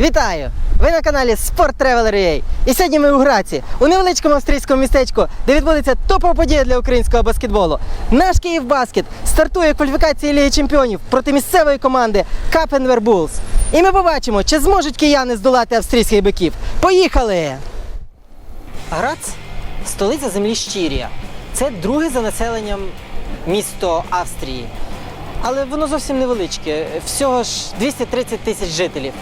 Вітаю! Ви на каналі Sport Traveler UA. І сьогодні ми у Граці, у невеличкому австрійському містечку, де відбудеться топова подія для українського баскетболу. Наш Київбаскет стартує кваліфікації Ліги Чемпіонів проти місцевої команди Капенвер Булls. І ми побачимо, чи зможуть кияни здолати австрійських биків. Поїхали! Грац столиця землі Щирія. Це друге за населенням місто Австрії. Але воно зовсім невеличке, всього ж 230 тисяч жителів.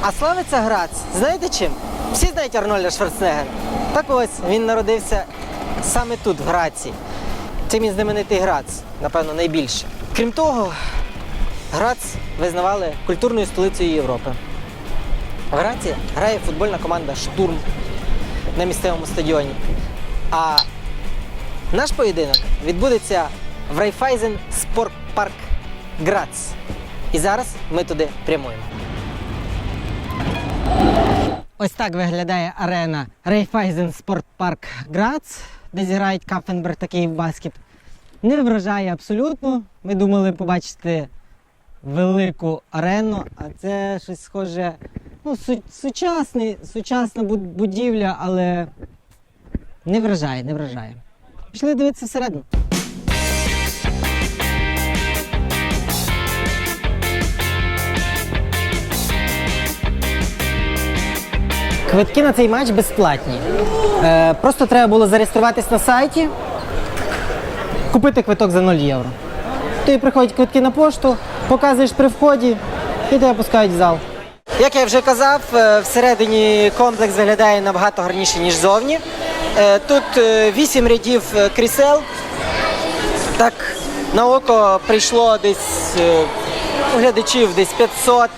А славиться Грац, знаєте чим? Всі знають Арнольда Шварценеггера. Так ось він народився саме тут, в Граці. Це мій знаменитий Грац, напевно, найбільше. Крім того, Грац визнавали культурною столицею Європи. В Граці грає футбольна команда Штурм на місцевому стадіоні. А наш поєдинок відбудеться в Райфайзен Спортпарк Грац. І зараз ми туди прямуємо. Ось так виглядає арена Райфайзен Спортпарк Грац, де зіграють Кафенберг та Київбаскет. Не вражає абсолютно. Ми думали побачити велику арену, а це щось схоже. Ну, су- сучасний, сучасна буд- будівля, але не вражає, не вражає. Пішли дивитися всередину. Квитки на цей матч безплатні. Е, просто треба було зареєструватись на сайті, купити квиток за 0 євро. Тобі приходять квитки на пошту, показуєш при вході і тебе пускають в зал. Як я вже казав, е, всередині комплекс виглядає набагато гарніше, ніж зовні. Е, Тут е, вісім рядів крісел. Так, на око прийшло десь глядачів десь 500.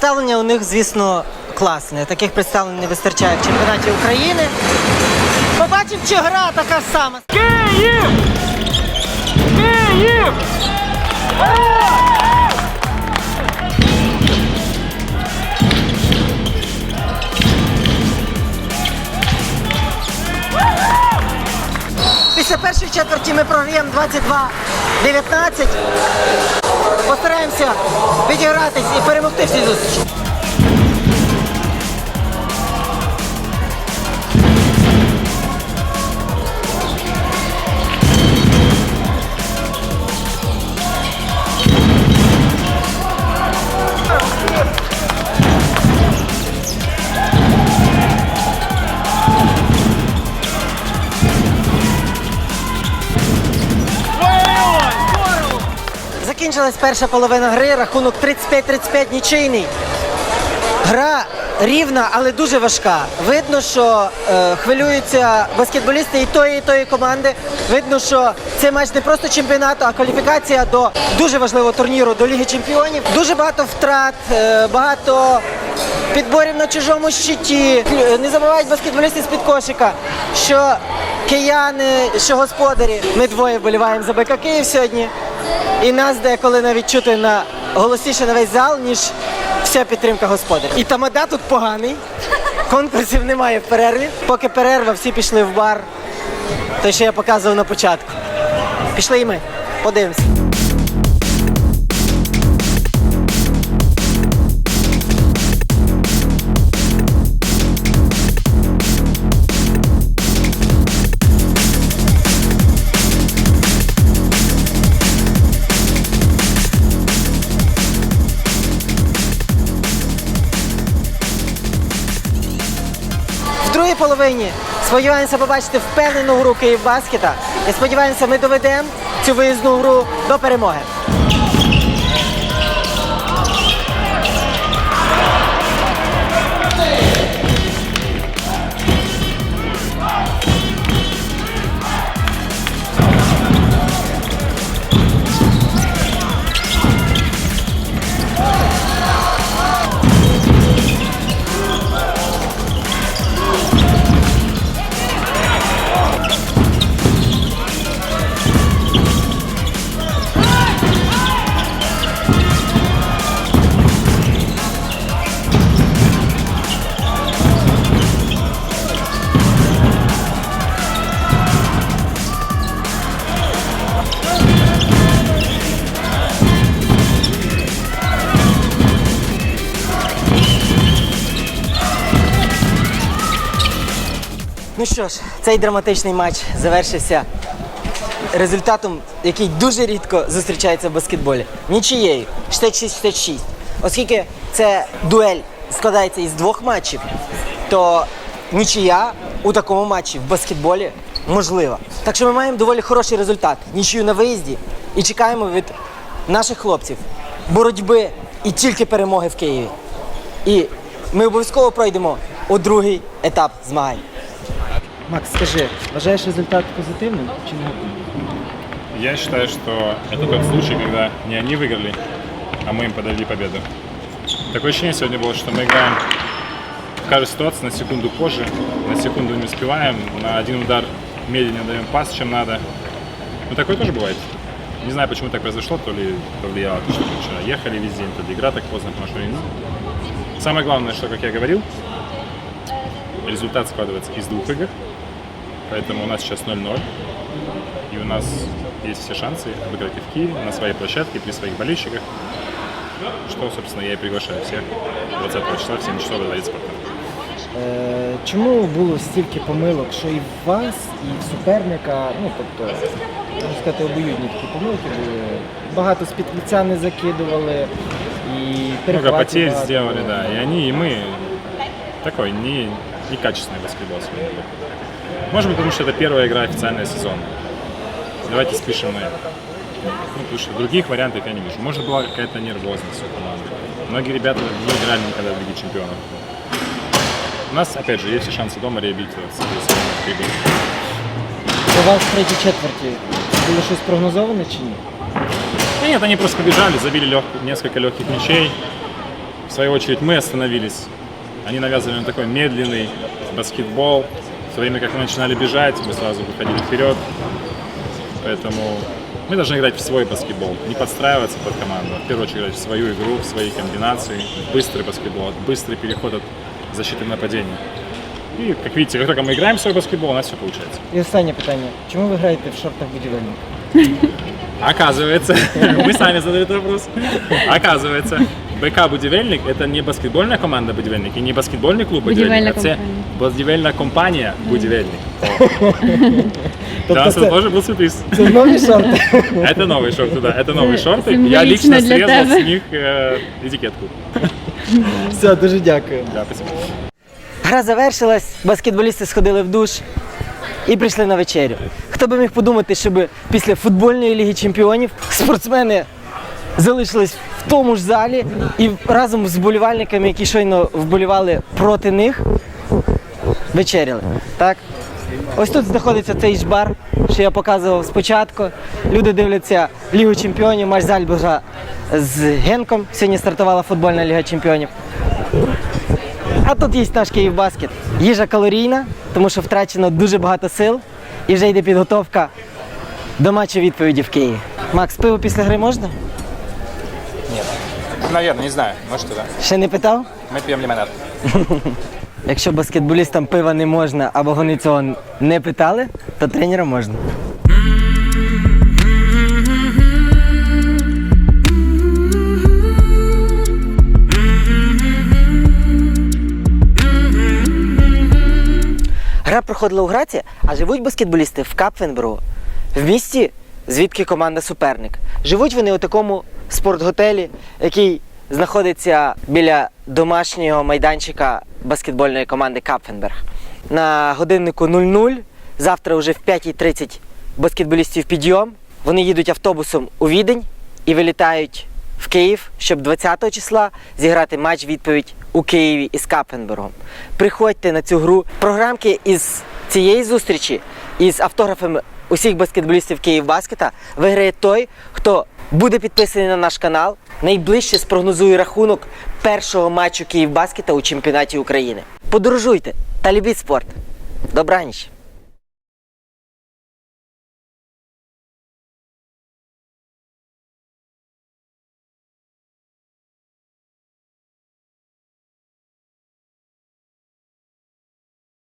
Представлення у них, звісно, класне. Таких представлень не вистачає в чемпіонаті України. Побачимо, чи гра така сама. Київ! Київ! Після першої четверті ми програємо 22-19. Постараємося відігратись і перемогти всі зустрічі. Закінчилась перша половина гри, рахунок 35-35 нічийний. Гра рівна, але дуже важка. Видно, що е, хвилюються баскетболісти і тої, і тої команди. Видно, що це матч не просто чемпіонату, а кваліфікація до дуже важливого турніру до Ліги Чемпіонів. Дуже багато втрат, е, багато підборів на чужому щиті. Е, Не забувають баскетболісти з-під кошика, що кияни, що господарі. Ми двоє вболіваємо за БК Київ сьогодні. І нас деколи навіть чути на голосніше на весь зал, ніж вся підтримка господарів. І тамада тут поганий. Конкурсів немає в перерві. Поки перерва, всі пішли в бар. Те, що я показував на початку. Пішли і ми. Подивимося. Половині сподіваємося побачити впевнену гру Київбаскета. І сподіваємося, ми доведемо цю виїзну гру до перемоги. Ну що ж, цей драматичний матч завершився результатом, який дуже рідко зустрічається в баскетболі. Нічиєю. 66-66. Оскільки це дуель складається із двох матчів, то нічия у такому матчі в баскетболі можлива. Так що ми маємо доволі хороший результат. Нічию на виїзді і чекаємо від наших хлопців боротьби і тільки перемоги в Києві. І ми обов'язково пройдемо у другий етап змагань. Макс, скажи, вважаєш результат чи негативним? Я считаю, что это тот случай, когда не они выиграли, а мы им подарили победу. Такое ощущение сегодня было, что мы играем в каждой ситуации на секунду позже, на секунду не успеваем, на один удар медленнее даем пас, чем надо. Ну такое тоже бывает. Не знаю, почему так произошло, то ли повлияло, то, что мы вчера ехали весь день, то ли игра так поздно, потому что ну, Самое главное, что, как я говорил, результат складывается из двух игр, поэтому у нас сейчас 0-0. И у нас есть все шансы обыграть и в Киеве, на своей площадке, при своих болельщиках. Что, собственно, я и приглашаю всех 20 числа в 7 часов во дворец спорта. Е, чому було стільки помилок, що і в вас, і в суперника, ну тобто, можна сказати, обоюдні такі помилки були. Багато з-під лиця не закидували і Много перехватів потерь багато сделали, було. да. И они, и мы. Такой не, некачественный баскетбол сегодня был. Может быть, потому что это первая игра официального сезона. Давайте спишем на это. Ну, потому что других вариантов я не вижу. Может, была какая-то нервозность у команды. Многие ребята не играли никогда в Лиге Чемпионов. У нас, опять же, есть все шансы дома реабилитироваться. если мы прибыли. Для вас в третій четверті було щось прогнозоване чи ні? Да нет, они просто побежали, забили лег- несколько легких мячей. В свою очередь мы остановились. Они навязывали нам такой медленный баскетбол. В то время как мы начинали бежать, мы сразу выходили вперед. Поэтому мы должны играть в свой баскетбол, не подстраиваться под команду, а в первую очередь играть в свою игру, в свои комбинации, в быстрый баскетбол, быстрый переход от защиты к нападению. И, как видите, как только мы играем в свой баскетбол, у нас все получается. І останнє питання. Чому ви граєте в шортах будівельника? Оказывается, вы сами задаете вопрос. Оказывается, БК Будівельник это не баскетбольная команда Будівельник и не баскетбольный клуб Будівельна Будівельник, а це компанія. будівельна компанія Будівельник. Для Тобто нас це- это тоже был сюрприз. Це нові шорти. Это новые шорты, да, это новые шорты. Я символично лично для срезал тебя. с них э, этикетку. Все, дуже дякую. Да, спасибо. Гра завершилась, баскетболісти сходили в душ і прийшли на вечерю. Хто би міг подумати, щоб після футбольної ліги чемпіонів спортсмени залишились тому ж залі і разом з вболівальниками, які щойно вболівали проти них, вечеряли. Так? Ось тут знаходиться цей ж бар, що я показував спочатку. Люди дивляться Лігу чемпіонів, матч Зальбужа з Генком. Сьогодні стартувала футбольна Ліга чемпіонів. А тут є наш Київбаскет. Їжа калорійна, тому що втрачено дуже багато сил. І вже йде підготовка до матчу відповіді в Києві. Макс, пиво після гри можна? Наверное, не знаю, может да. Ще не питав? Мы пьем лимонад. Якщо баскетболістам пива не можна або вони цього не питали, то тренерам можна. Гра проходила у Граці, а живуть баскетболісти в Капфенбергу, в місті, звідки команда суперник. Живуть вони у такому спортготелі, який знаходиться біля домашнього майданчика баскетбольної команди Капфенберг. На годиннику 00, завтра вже в 5.30 баскетболістів підйом. Вони їдуть автобусом у Відень і вилітають в Київ, щоб 20 числа зіграти матч відповідь у Києві із Капфенбергом. Приходьте на цю гру. Програмки із цієї зустрічі із автографами усіх баскетболістів Київбаскета виграє той, хто буде підписаний на наш канал, найближче спрогнозує рахунок першого матчу Київбаскета у чемпіонаті України. Подорожуйте та любіть спорт. Добраніч!